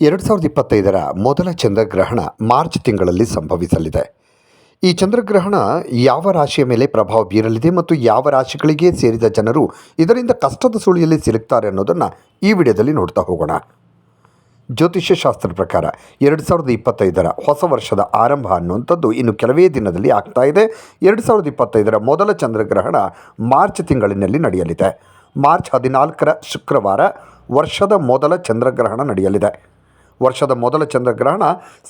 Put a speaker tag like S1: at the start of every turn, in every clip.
S1: ಎರಡು ಸಾವಿರದ ಇಪ್ಪತ್ತೈದರ ಮೊದಲ ಚಂದ್ರಗ್ರಹಣ ಮಾರ್ಚ್ ತಿಂಗಳಲ್ಲಿ ಸಂಭವಿಸಲಿದೆ. ಈ ಚಂದ್ರಗ್ರಹಣ ಯಾವ ರಾಶಿಯ ಮೇಲೆ ಪ್ರಭಾವ ಬೀರಲಿದೆ ಮತ್ತು ಯಾವ ರಾಶಿಗಳಿಗೆ ಸೇರಿದ ಜನರು ಇದರಿಂದ ಕಷ್ಟದ ಸುಳಿಯಲ್ಲಿ ಸಿಲುಕ್ತಾರೆ ಅನ್ನೋದನ್ನು ಈ ವಿಡಿಯೋದಲ್ಲಿ ನೋಡ್ತಾ ಹೋಗೋಣ. ಜ್ಯೋತಿಷ್ಯ ಶಾಸ್ತ್ರದ ಪ್ರಕಾರ ಎರಡು ಸಾವಿರದ ಇಪ್ಪತ್ತೈದರ ಹೊಸ ವರ್ಷದ ಆರಂಭ ಅನ್ನುವಂಥದ್ದು ಇನ್ನು ಕೆಲವೇ ದಿನದಲ್ಲಿ ಆಗ್ತಾ ಇದೆ. ಎರಡು ಸಾವಿರದ ಇಪ್ಪತ್ತೈದರ ಮೊದಲ ಚಂದ್ರಗ್ರಹಣ ಮಾರ್ಚ್ ತಿಂಗಳಿನಲ್ಲಿ ನಡೆಯಲಿದೆ. ಮಾರ್ಚ್ ಹದಿನಾಲ್ಕರ ಶುಕ್ರವಾರ ವರ್ಷದ ಮೊದಲ ಚಂದ್ರಗ್ರಹಣ ನಡೆಯಲಿದೆ. ವರ್ಷದ ಮೊದಲ ಚಂದ್ರಗ್ರಹಣ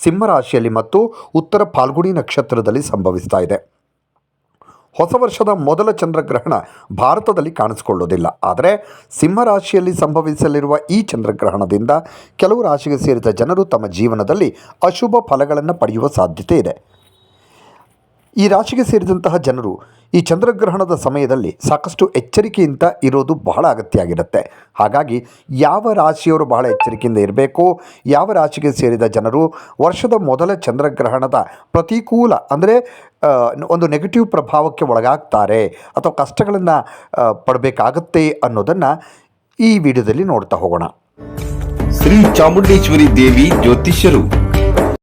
S1: ಸಿಂಹರಾಶಿಯಲ್ಲಿ ಮತ್ತು ಉತ್ತರ ಫಾಲ್ಗುಣಿ ನಕ್ಷತ್ರದಲ್ಲಿ ಸಂಭವಿಸ್ತಾ ಇದೆ. ಹೊಸ ವರ್ಷದ ಮೊದಲ ಚಂದ್ರಗ್ರಹಣ ಭಾರತದಲ್ಲಿ ಕಾಣಿಸಿಕೊಳ್ಳೋದಿಲ್ಲ. ಆದರೆ ಸಿಂಹರಾಶಿಯಲ್ಲಿ ಸಂಭವಿಸಲಿರುವ ಈ ಚಂದ್ರಗ್ರಹಣದಿಂದ ಕೆಲವು ರಾಶಿಗೆ ಸೇರಿದ ಜನರು ತಮ್ಮ ಜೀವನದಲ್ಲಿ ಅಶುಭ ಫಲಗಳನ್ನು ಪಡೆಯುವ ಸಾಧ್ಯತೆ ಇದೆ. ಈ ರಾಶಿಗೆ ಸೇರಿದಂತಹ ಜನರು ಈ ಚಂದ್ರಗ್ರಹಣದ ಸಮಯದಲ್ಲಿ ಸಾಕಷ್ಟು ಎಚ್ಚರಿಕೆಯಿಂದ ಇರೋದು ಬಹಳ ಅಗತ್ಯ ಆಗಿರುತ್ತೆ ಹಾಗಾಗಿ ಯಾವ ರಾಶಿಯವರು ಬಹಳ ಎಚ್ಚರಿಕೆಯಿಂದ ಇರಬೇಕು, ಯಾವ ರಾಶಿಗೆ ಸೇರಿದ ಜನರು ವರ್ಷದ ಮೊದಲ ಚಂದ್ರಗ್ರಹಣದ ಪ್ರತಿಕೂಲ ಅಂದರೆ ಒಂದು ನೆಗೆಟಿವ್ ಪ್ರಭಾವಕ್ಕೆ ಒಳಗಾಗ್ತಾರೆ ಅಥವಾ ಕಷ್ಟಗಳನ್ನು ಪಡಬೇಕಾಗತ್ತೆ ಅನ್ನೋದನ್ನು ಈ ವಿಡಿಯೋದಲ್ಲಿ ನೋಡ್ತಾ ಹೋಗೋಣ.
S2: ಶ್ರೀ ಚಾಮುಂಡೇಶ್ವರಿ ದೇವಿ ಜ್ಯೋತಿಷ್ಯರು.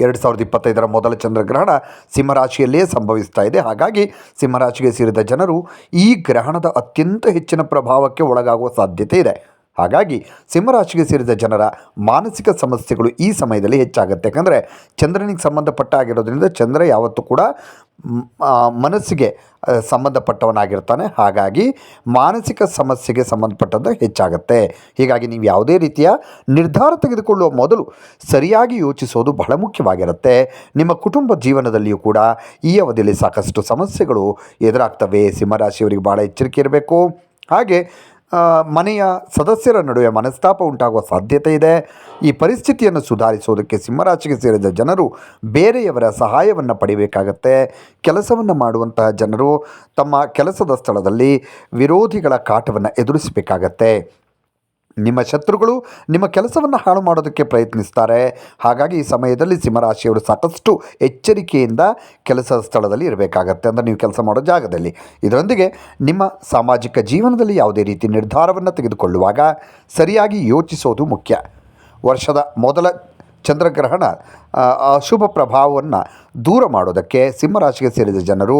S1: ಎರಡು ಸಾವಿರದ ಇಪ್ಪತ್ತೈದರ ಮೊದಲ ಚಂದ್ರಗ್ರಹಣ ಸಿಂಹರಾಶಿಯಲ್ಲೇ ಸಂಭವಿಸ್ತಾ ಇದೆ. ಹಾಗಾಗಿ ಸಿಂಹರಾಶಿಗೆ ಸೇರಿದ ಜನರು ಈ ಗ್ರಹಣದ ಅತ್ಯಂತ ಹೆಚ್ಚಿನ ಪ್ರಭಾವಕ್ಕೆ ಒಳಗಾಗುವ ಸಾಧ್ಯತೆ ಇದೆ. ಹಾಗಾಗಿ ಸಿಂಹರಾಶಿಗೆ ಸೇರಿದ ಜನರ ಮಾನಸಿಕ ಸಮಸ್ಯೆಗಳು ಈ ಸಮಯದಲ್ಲಿ ಹೆಚ್ಚಾಗುತ್ತೆ. ಯಾಕಂದರೆ ಚಂದ್ರನಿಗೆ ಸಂಬಂಧಪಟ್ಟ ಆಗಿರೋದ್ರಿಂದ ಚಂದ್ರ ಯಾವತ್ತೂ ಕೂಡ ಮನಸ್ಸಿಗೆ ಸಂಬಂಧಪಟ್ಟವನಾಗಿರ್ತಾನೆ. ಹಾಗಾಗಿ ಮಾನಸಿಕ ಸಮಸ್ಯೆಗೆ ಸಂಬಂಧಪಟ್ಟದ್ದು ಹೆಚ್ಚಾಗುತ್ತೆ. ಹೀಗಾಗಿ ನೀವು ಯಾವುದೇ ರೀತಿಯ ನಿರ್ಧಾರ ತೆಗೆದುಕೊಳ್ಳುವ ಮೊದಲು ಸರಿಯಾಗಿ ಯೋಚಿಸೋದು ಬಹಳ ಮುಖ್ಯವಾಗಿರುತ್ತೆ. ನಿಮ್ಮ ಕುಟುಂಬ ಜೀವನದಲ್ಲಿಯೂ ಕೂಡ ಈ ಅವಧಿಯಲ್ಲಿ ಸಾಕಷ್ಟು ಸಮಸ್ಯೆಗಳು ಎದುರಾಗ್ತವೆ. ಸಿಂಹರಾಶಿಯವರಿಗೆ ಭಾಳ ಎಚ್ಚರಿಕೆ ಇರಬೇಕು. ಹಾಗೆ ಮನೆಯ ಸದಸ್ಯರ ನಡುವೆ ಮನಸ್ತಾಪ ಉಂಟಾಗುವ ಸಾಧ್ಯತೆ ಇದೆ. ಈ ಪರಿಸ್ಥಿತಿಯನ್ನು ಸುಧಾರಿಸುವುದಕ್ಕೆ ಸಿಂಹರಾಶಿಗೆ ಸೇರಿದ ಜನರು ಬೇರೆಯವರ ಸಹಾಯವನ್ನು ಪಡಿಬೇಕಾಗತ್ತೆ. ಕೆಲಸವನ್ನು ಮಾಡುವಂತಹ ಜನರು ತಮ್ಮ ಕೆಲಸದ ಸ್ಥಳದಲ್ಲಿ ವಿರೋಧಿಗಳ ಕಾಟವನ್ನು ಎದುರಿಸಬೇಕಾಗತ್ತೆ. ನಿಮ್ಮ ಶತ್ರುಗಳು ನಿಮ್ಮ ಕೆಲಸವನ್ನು ಹಾಳು ಮಾಡೋದಕ್ಕೆ ಪ್ರಯತ್ನಿಸ್ತಾರೆ. ಹಾಗಾಗಿ ಈ ಸಮಯದಲ್ಲಿ ಸಿಂಹರಾಶಿಯವರು ಸಾಕಷ್ಟು ಎಚ್ಚರಿಕೆಯಿಂದ ಕೆಲಸದ ಸ್ಥಳದಲ್ಲಿ ಇರಬೇಕಾಗತ್ತೆ ಅಂದರೆ ನೀವು ಕೆಲಸ ಮಾಡೋ ಜಾಗದಲ್ಲಿ. ಇದರೊಂದಿಗೆ ನಿಮ್ಮ ಸಾಮಾಜಿಕ ಜೀವನದಲ್ಲಿ ಯಾವುದೇ ರೀತಿ ನಿರ್ಧಾರವನ್ನು ತೆಗೆದುಕೊಳ್ಳುವಾಗ ಸರಿಯಾಗಿ ಯೋಚಿಸೋದು ಮುಖ್ಯ. ವರ್ಷದ ಮೊದಲ ಚಂದ್ರಗ್ರಹಣ ಅಶುಭ ಪ್ರಭಾವವನ್ನು ದೂರ ಮಾಡೋದಕ್ಕೆ ಸಿಂಹರಾಶಿಗೆ ಸೇರಿದ ಜನರು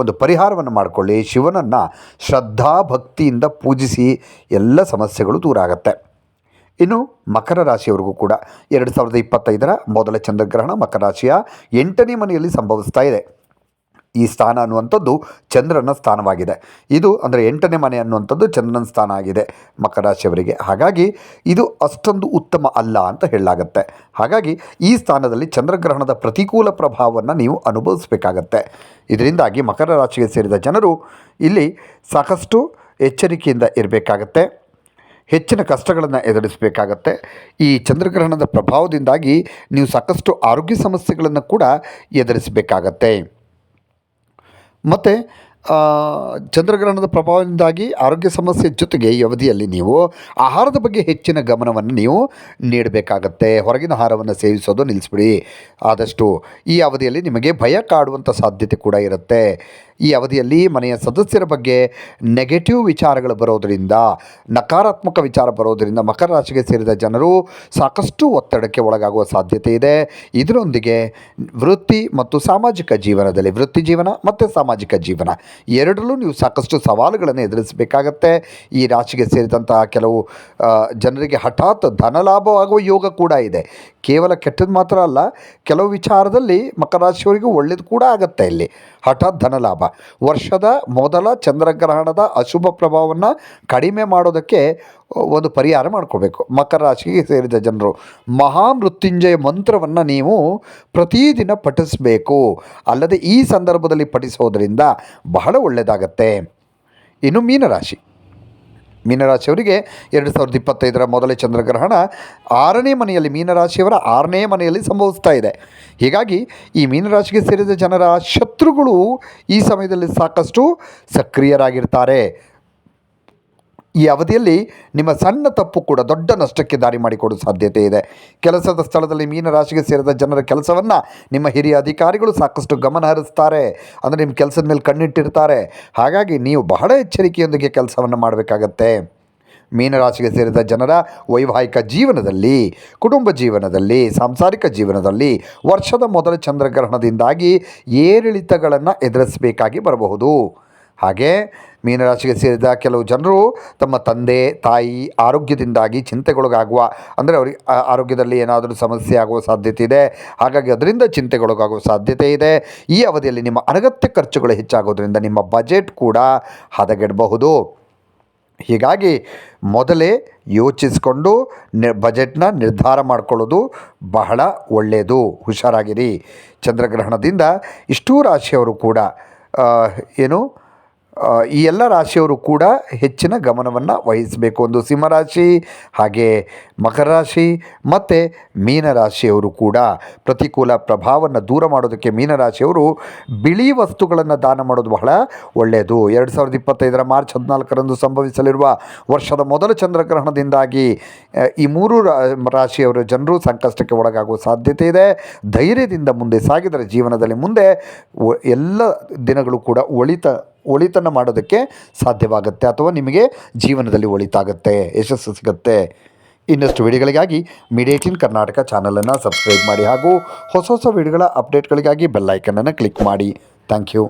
S1: ಒಂದು ಪರಿಹಾರವನ್ನು ಮಾಡಿಕೊಳ್ಳಿ. ಶಿವನನ್ನು ಶ್ರದ್ಧಾ ಭಕ್ತಿಯಿಂದ ಪೂಜಿಸಿ ಎಲ್ಲ ಸಮಸ್ಯೆಗಳು ದೂರ ಆಗುತ್ತೆ. ಇನ್ನು ಮಕರ ರಾಶಿಯವರಿಗೂ ಕೂಡ ಎರಡು ಸಾವಿರದ ಇಪ್ಪತ್ತೈದರ ಮೊದಲ ಚಂದ್ರಗ್ರಹಣ ಮಕರ ರಾಶಿಯ ಎಂಟನೇ ಮನೆಯಲ್ಲಿ ಸಂಭವಿಸ್ತಾ ಇದೆ. ಈ ಸ್ಥಾನ ಅನ್ನುವಂಥದ್ದು ಚಂದ್ರನ ಸ್ಥಾನವಾಗಿದೆ. ಇದು ಅಂದರೆ ಎಂಟನೇ ಮನೆ ಅನ್ನುವಂಥದ್ದು ಚಂದ್ರನ ಸ್ಥಾನ ಆಗಿದೆ ಮಕರ ರಾಶಿಯವರಿಗೆ ಹಾಗಾಗಿ ಇದು ಅಷ್ಟೊಂದು ಉತ್ತಮ ಅಲ್ಲ ಅಂತ ಹೇಳಲಾಗತ್ತೆ. ಹಾಗಾಗಿ ಈ ಸ್ಥಾನದಲ್ಲಿ ಚಂದ್ರಗ್ರಹಣದ ಪ್ರತಿಕೂಲ ಪ್ರಭಾವವನ್ನು ನೀವು ಅನುಭವಿಸಬೇಕಾಗತ್ತೆ. ಇದರಿಂದಾಗಿ ಮಕರ ರಾಶಿಗೆ ಸೇರಿದ ಜನರು ಇಲ್ಲಿ ಸಾಕಷ್ಟು ಎಚ್ಚರಿಕೆಯಿಂದ ಇರಬೇಕಾಗತ್ತೆ. ಹೆಚ್ಚಿನ ಕಷ್ಟಗಳನ್ನು ಎದುರಿಸಬೇಕಾಗತ್ತೆ. ಈ ಚಂದ್ರಗ್ರಹಣದ ಪ್ರಭಾವದಿಂದಾಗಿ ನೀವು ಸಾಕಷ್ಟು ಆರೋಗ್ಯ ಸಮಸ್ಯೆಗಳನ್ನು ಕೂಡ ಎದುರಿಸಬೇಕಾಗತ್ತೆ. ಮತ್ತು ಚಂದ್ರಗ್ರಹಣದ ಪ್ರಭಾವದಿಂದಾಗಿ ಆರೋಗ್ಯ ಸಮಸ್ಯೆ ಜೊತೆಗೆ ಈ ಅವಧಿಯಲ್ಲಿ ನೀವು ಆಹಾರದ ಬಗ್ಗೆ ಹೆಚ್ಚಿನ ಗಮನವನ್ನು ನೀವು ನೀಡಬೇಕಾಗತ್ತೆ. ಹೊರಗಿನ ಆಹಾರವನ್ನು ಸೇವಿಸೋದು ನಿಲ್ಲಿಸ್ಬಿಡಿ. ಆದಷ್ಟು ಈ ಅವಧಿಯಲ್ಲಿ ನಿಮಗೆ ಭಯ ಕಾಡುವಂಥ ಸಾಧ್ಯತೆ ಕೂಡ ಇರುತ್ತೆ. ಈ ಅವಧಿಯಲ್ಲಿ ಮನೆಯ ಸದಸ್ಯರ ಬಗ್ಗೆ ನೆಗೆಟಿವ್ ವಿಚಾರಗಳು ಬರೋದರಿಂದ, ನಕಾರಾತ್ಮಕ ವಿಚಾರ ಬರೋದರಿಂದ ಮಕರ ರಾಶಿಗೆ ಸೇರಿದ ಜನರು ಸಾಕಷ್ಟು ಒತ್ತಡಕ್ಕೆ ಒಳಗಾಗುವ ಸಾಧ್ಯತೆ ಇದೆ. ಇದರೊಂದಿಗೆ ವೃತ್ತಿ ಮತ್ತು ಸಾಮಾಜಿಕ ಜೀವನದಲ್ಲಿ, ವೃತ್ತಿ ಜೀವನ ಮತ್ತು ಸಾಮಾಜಿಕ ಜೀವನ ಎರಡರಲ್ಲೂ ನೀವು ಸಾಕಷ್ಟು ಸವಾಲುಗಳನ್ನು ಎದುರಿಸಬೇಕಾಗತ್ತೆ. ಈ ರಾಶಿಗೆ ಸೇರಿದಂತಹ ಕೆಲವು ಜನರಿಗೆ ಹಠಾತ್ ಧನಲಾಭವಾಗುವ ಯೋಗ ಕೂಡ ಇದೆ. ಕೇವಲ ಕೆಟ್ಟದ್ದು ಮಾತ್ರ ಅಲ್ಲ, ಕೆಲವು ವಿಚಾರದಲ್ಲಿ ಮಕರ ರಾಶಿಯವರಿಗೂ ಒಳ್ಳೇದು ಕೂಡ ಆಗುತ್ತೆ ಇಲ್ಲಿ. ಹಠಾತ್ ಧನಲಾಭ. ವರ್ಷದ ಮೊದಲ ಚಂದ್ರಗ್ರಹಣದ ಅಶುಭ ಪ್ರಭಾವವನ್ನು ಕಡಿಮೆ ಮಾಡೋದಕ್ಕೆ ಒಂದು ಪರಿಹಾರ ಮಾಡ್ಕೋಬೇಕು. ಮಕರ ರಾಶಿಗೆ ಸೇರಿದ ಜನರು, ಮಹಾಮೃತ್ಯುಂಜಯ ಮಂತ್ರವನ್ನು ನೀವು ಪ್ರತಿದಿನ ಪಠಿಸಬೇಕು. ಅಲ್ಲದೆ ಈ ಸಂದರ್ಭದಲ್ಲಿ ಪಠಿಸೋದರಿಂದ ಬಹಳ ಒಳ್ಳೆಯದಾಗತ್ತೆ ಇನ್ನು ಮೀನರಾಶಿ. ಮೀನರಾಶಿಯವರಿಗೆ ಎರಡು ಸಾವಿರದ ಇಪ್ಪತ್ತೈದರ ಮೊದಲ ಚಂದ್ರಗ್ರಹಣ ಆರನೇ ಮನೆಯಲ್ಲಿ ಮೀನರಾಶಿಯವರ ಆರನೇ ಮನೆಯಲ್ಲಿ ಸಂಭವಿಸ್ತಾ ಇದೆ. ಹೀಗಾಗಿ ಈ ಮೀನರಾಶಿಗೆ ಸೇರಿದ ಜನರ ಶತ್ರುಗಳು ಈ ಸಮಯದಲ್ಲಿ ಸಾಕಷ್ಟು ಸಕ್ರಿಯರಾಗಿರ್ತಾರೆ. ಈ ಅವಧಿಯಲ್ಲಿ ನಿಮ್ಮ ಸಣ್ಣ ತಪ್ಪು ಕೂಡ ದೊಡ್ಡ ನಷ್ಟಕ್ಕೆ ದಾರಿ ಮಾಡಿಕೊಡುವ ಸಾಧ್ಯತೆ ಇದೆ. ಕೆಲಸದ ಸ್ಥಳದಲ್ಲಿ ಮೀನರಾಶಿಗೆ ಸೇರಿದ ಜನರ ಕೆಲಸವನ್ನು ನಿಮ್ಮ ಹಿರಿಯ ಅಧಿಕಾರಿಗಳು ಸಾಕಷ್ಟು ಗಮನ ಹರಿಸ್ತಾರೆ. ಅಂದರೆ ನಿಮ್ಮ ಕೆಲಸದ ಮೇಲೆ ಕಣ್ಣಿಟ್ಟಿರ್ತಾರೆ. ಹಾಗಾಗಿ ನೀವು ಬಹಳ ಎಚ್ಚರಿಕೆಯೊಂದಿಗೆ ಕೆಲಸವನ್ನು ಮಾಡಬೇಕಾಗತ್ತೆ. ಮೀನರಾಶಿಗೆ ಸೇರಿದ ಜನರ ವೈವಾಹಿಕ ಜೀವನದಲ್ಲಿ, ಕುಟುಂಬ ಜೀವನದಲ್ಲಿ, ಸಾಂಸಾರಿಕ ಜೀವನದಲ್ಲಿ ವರ್ಷದ ಮೊದಲ ಚಂದ್ರಗ್ರಹಣದಿಂದಾಗಿ ಏರಿಳಿತಗಳನ್ನು ಎದುರಿಸಬೇಕಾಗಿ ಬರಬಹುದು. ಹಾಗೆ ಮೀನರಾಶಿಗೆ ಸೇರಿದ ಕೆಲವು ಜನರು ತಮ್ಮ ತಂದೆ, ತಾಯಿ ಆರೋಗ್ಯದಿಂದಾಗಿ ಚಿಂತೆಗೊಳಗಾಗುವ, ಅಂದರೆ ಅವರಿಗೆ ಆರೋಗ್ಯದಲ್ಲಿ ಏನಾದರೂ ಸಮಸ್ಯೆ ಆಗುವ ಸಾಧ್ಯತೆ ಇದೆ. ಹಾಗಾಗಿ ಅದರಿಂದ ಚಿಂತೆಗೊಳಗಾಗುವ ಸಾಧ್ಯತೆ ಇದೆ. ಈ ಅವಧಿಯಲ್ಲಿ ನಿಮ್ಮ ಅನಗತ್ಯ ಖರ್ಚುಗಳು ಹೆಚ್ಚಾಗೋದ್ರಿಂದ ನಿಮ್ಮ ಬಜೆಟ್ ಕೂಡ ಹದಗೆಡಬಹುದು. ಹೀಗಾಗಿ ಮೊದಲೇ ಯೋಚಿಸಿಕೊಂಡು ನಿ ಬಜೆಟ್ನ ನಿರ್ಧಾರ ಮಾಡಿಕೊಳ್ಳೋದು ಬಹಳ ಒಳ್ಳೆಯದು ಹುಷಾರಾಗಿರಿ. ಚಂದ್ರಗ್ರಹಣದಿಂದ ಇಷ್ಟೂ ರಾಶಿಯವರು ಕೂಡ ಏನು ಈ ಎಲ್ಲ ರಾಶಿಯವರು ಕೂಡ ಹೆಚ್ಚಿನ ಗಮನವನ್ನು ವಹಿಸಬೇಕು. ಒಂದು ಸಿಂಹರಾಶಿ ಹಾಗೆ ಮಕರ ರಾಶಿ, ಮತ್ತು ಮೀನರಾಶಿಯವರು ಕೂಡ ಪ್ರತಿಕೂಲ ಪ್ರಭಾವವನ್ನು ದೂರ ಮಾಡೋದಕ್ಕೆ ಮೀನರಾಶಿಯವರು ಬಿಳಿ ವಸ್ತುಗಳನ್ನು ದಾನ ಮಾಡೋದು ಬಹಳ ಒಳ್ಳೆಯದು ಎರಡು ಸಾವಿರದ ಇಪ್ಪತ್ತೈದರ ಮಾರ್ಚ್ ಹದಿನಾಲ್ಕರಂದು ಸಂಭವಿಸಲಿರುವ ವರ್ಷದ ಮೊದಲ ಚಂದ್ರಗ್ರಹಣದಿಂದಾಗಿ ಈ ಮೂರು ರಾಶಿಯವರ ಜನರು ಸಂಕಷ್ಟಕ್ಕೆ ಒಳಗಾಗುವ ಸಾಧ್ಯತೆ ಇದೆ. ಧೈರ್ಯದಿಂದ ಮುಂದೆ ಸಾಗಿದರೆ ಜೀವನದಲ್ಲಿ ಮುಂದೆ ಎಲ್ಲ ದಿನಗಳು ಕೂಡ ಒಳಿತ ಒಳಿತನ ಮಾಡೋದಕ್ಕೆ ಸಾಧ್ಯವಾಗುತ್ತೆ ಅಥವಾ ನಿಮಗೆ ಜೀವನದಲ್ಲಿ ಒಳಿತಾಗುತ್ತೆ, ಯಶಸ್ಸು ಸಿಗುತ್ತೆ. ಇನ್ನಷ್ಟು ವಿಡಿಯೋಗಳಿಗಾಗಿ ಮೀಡಿಯೇಟಿನ್ ಕರ್ನಾಟಕ ಚಾನಲನ್ನು ಸಬ್ಸ್ಕ್ರೈಬ್ ಮಾಡಿ ಹಾಗೂ ಹೊಸ ಹೊಸ ವಿಡಿಯೋಗಳ ಅಪ್ಡೇಟ್ಗಳಿಗಾಗಿ ಬೆಲ್ಲೈಕನನ್ನು ಕ್ಲಿಕ್ ಮಾಡಿ. Thank you.